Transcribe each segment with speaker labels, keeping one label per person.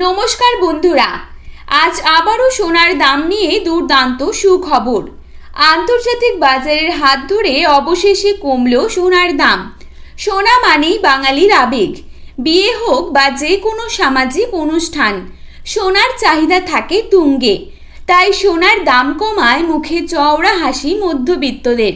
Speaker 1: নমস্কার বন্ধুরা, আজ আবারও সোনার দাম নিয়ে দুর্দান্ত সুখবর। আন্তর্জাতিক বাজারের হাত ধরে অবশেষে কমল সোনার দাম। সোনা মানেই বাঙালির আবেগ। বিয়ে হোক বা যে কোনো সামাজিক অনুষ্ঠান, সোনার চাহিদা থাকে তুঙ্গে। তাই সোনার দাম কমায় মুখে চওড়া হাসি মধ্যবিত্তদের।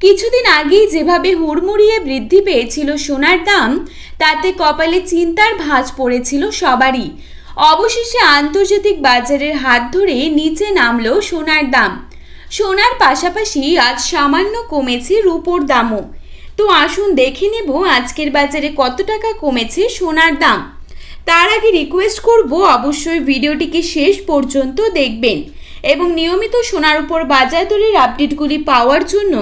Speaker 1: কিছুদিন আগেই যেভাবে হুড়মুড়িয়ে বৃদ্ধি পেয়েছিল সোনার দাম, তাতে কপালে চিন্তার ভাঁজ পড়েছিল সবারই। অবশেষে আন্তর্জাতিক বাজারের হাত ধরে নিচে নামলো সোনার দাম। সোনার পাশাপাশি আজ সামান্য কমেছে রুপোর দামও। তো আসুন দেখে নেব আজকের বাজারে কত টাকা কমেছে সোনার দাম। তার আগে রিকোয়েস্ট করব, অবশ্যই ভিডিওটিকে শেষ পর্যন্ত দেখবেন। এবং নিয়মিত সোনার উপর বাজার দরের আপডেটগুলি পাওয়ার জন্য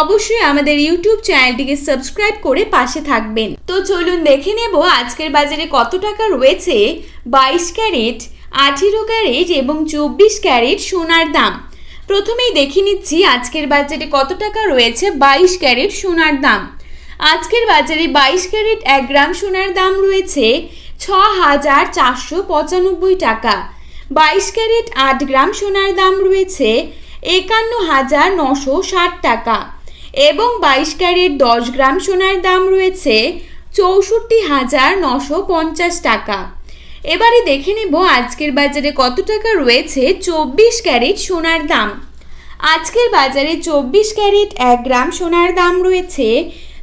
Speaker 1: অবশ্যই আমাদের ইউটিউব চ্যানেলটিকে সাবস্ক্রাইব করে পাশে থাকবেন। তো চলুন দেখে নেব আজকের বাজারে কত টাকা রয়েছে। বাইশ ক্যারেট, আঠেরো ক্যারেট এবং চব্বিশ ক্যারেট সোনার দাম। প্রথমেই দেখে নিচ্ছি আজকের বাজারে কত টাকা রয়েছে বাইশ ক্যারেট সোনার দাম। আজকের বাজারে বাইশ ক্যারেট এক গ্রাম সোনার দাম রয়েছে ছ হাজার চারশো পঁচানব্বই টাকা। বাইশ ক্যারেট আট গ্রাম সোনার দাম রয়েছে একান্ন হাজার নশো ষাট টাকা এবং বাইশ ক্যারেট দশ গ্রাম সোনার দাম রয়েছে চৌষট্টি হাজার নশো পঞ্চাশ টাকা। এবারে দেখে নেব আজকের বাজারে কত টাকা রয়েছে চব্বিশ ক্যারেট সোনার দাম। আজকের বাজারে চব্বিশ ক্যারেট এক গ্রাম সোনার দাম রয়েছে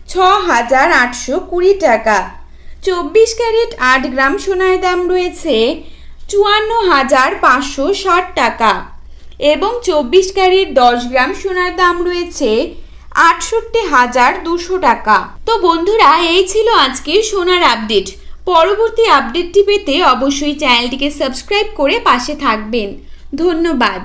Speaker 1: ছ হাজার আটশো কুড়ি টাকা। চব্বিশ ক্যারেট আট গ্রাম সোনার দাম রয়েছে চুয়ান্ন হাজার পাঁচশো ষাট টাকা এবং চব্বিশ ক্যারেট দশ গ্রাম সোনার দাম রয়েছে আটষট্টি হাজার দুশো টাকা। তো বন্ধুরা, এই ছিল আজকে সোনার আপডেট। পরবর্তী আপডেটটি পেতে অবশ্যই চ্যানেলটিকে সাবস্ক্রাইব করে পাশে থাকবেন। ধন্যবাদ।